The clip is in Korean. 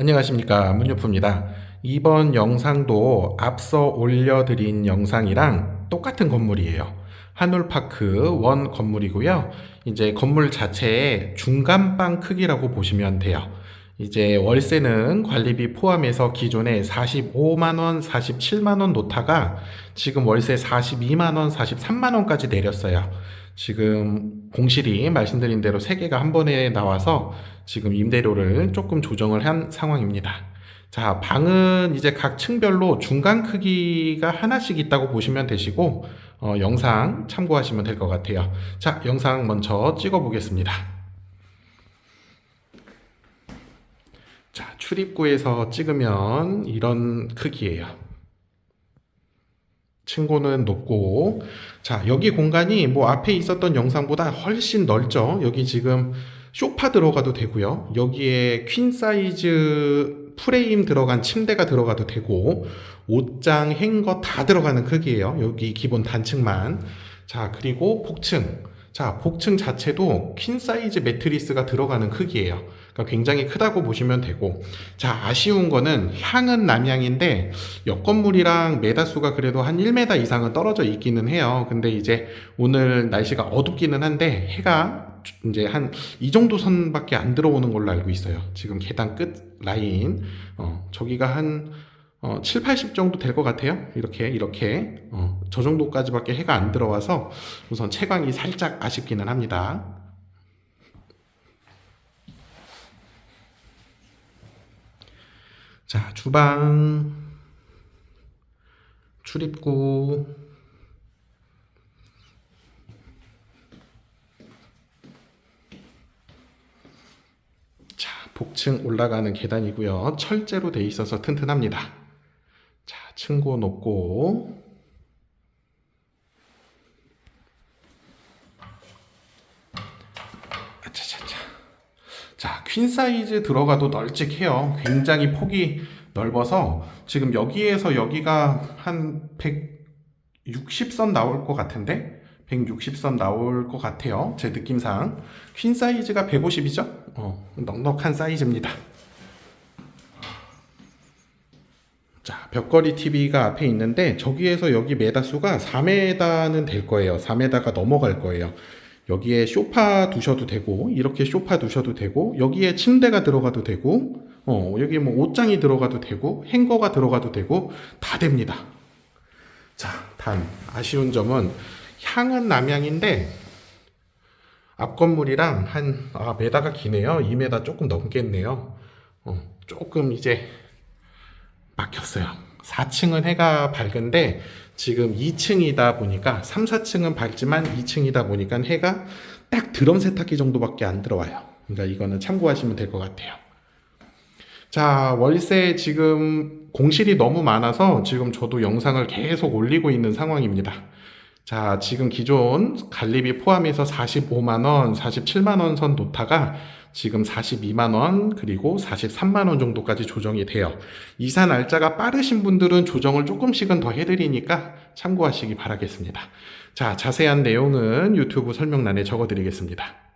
안녕하십니까 문유프입니다. 이번 영상도 앞서 올려드린 영상이랑 똑같은 건물이에요. 한울파크 원 건물이고요. 이제 건물 자체의 중간방 크기라고 보시면 돼요. 이제 월세는 관리비 포함해서 기존에 45만원, 47만원 놓다가 지금 월세 42만원, 43만원까지 내렸어요. 지금 공실이 말씀드린 대로 3개가 한 번에 나와서 지금 임대료를 조금 조정을 한 상황입니다. 자, 방은 이제 각 층별로 중간 크기가 하나씩 있다고 보시면 되시고, 어, 영상 참고하시면 될 것 같아요. 자, 영상 먼저 찍어 보겠습니다. 자, 출입구에서 찍으면 이런 크기예요. 층고는 높고, 자, 여기 공간이 뭐 앞에 있었던 영상보다 훨씬 넓죠? 여기 지금 쇼파 들어가도 되고요. 여기에 퀸 사이즈 프레임 들어간 침대가 들어가도 되고, 옷장, 행거 다 들어가는 크기예요. 여기 기본 단층만. 자, 그리고 복층. 자, 복층 자체도 퀸 사이즈 매트리스가 들어가는 크기예요. 그러니까 굉장히 크다고 보시면 되고. 자, 아쉬운 거는 향은 남향인데 옆 건물이랑 매다수가 그래도 한 1m 이상은 떨어져 있기는 해요. 근데 이제 오늘 날씨가 어둡기는 한데 해가 이제 한 이 정도 선밖에 안 들어오는 걸로 알고 있어요. 지금 계단 끝 라인 어, 저기가 한 어, 7, 80 정도 될 것 같아요. 이렇게 이렇게 어, 저 정도까지밖에 해가 안 들어와서 우선 채광이 살짝 아쉽기는 합니다. 자, 주방, 출입구, 자, 복층 올라가는 계단이고요. 철제로 돼 있어서 튼튼합니다. 자, 층고 높고, 자, 퀸 사이즈 들어가도 널찍해요. 굉장히 폭이 넓어서 지금 여기에서 여기가 한 160선 나올 것 같은데 160선 나올 것 같아요. 제 느낌상 퀸 사이즈가 150이죠? 어, 넉넉한 사이즈입니다. 자, 벽걸이 TV가 앞에 있는데 저기에서 여기 메다 수가 4m는 될 거예요. 4m가 넘어갈 거예요. 여기에 쇼파 두셔도 되고 이렇게 쇼파 두셔도 되고 여기에 침대가 들어가도 되고 어, 여기 뭐 옷장이 들어가도 되고 행거가 들어가도 되고 다 됩니다. 자, 단 아쉬운 점은 향은 남향인데 앞 건물이랑 한 아, 메다가 기네요. 2m 조금 넘겠네요. 어, 조금 이제 막혔어요. 4층은 해가 밝은데 지금 2층이다 보니까 3, 4층은 밝지만 2층이다 보니까 해가 딱 드럼 세탁기 정도밖에 안 들어와요. 그러니까 이거는 참고하시면 될 것 같아요. 자, 월세 지금 공실이 너무 많아서 지금 저도 영상을 계속 올리고 있는 상황입니다. 자, 지금 기존 관리비 포함해서 45만원, 47만원 선 놓다가 지금 42만 원, 그리고 43만 원 정도까지 조정이 돼요. 이사 날짜가 빠르신 분들은 조정을 조금씩은 더 해드리니까 참고하시기 바라겠습니다. 자, 자세한 내용은 유튜브 설명란에 적어 드리겠습니다.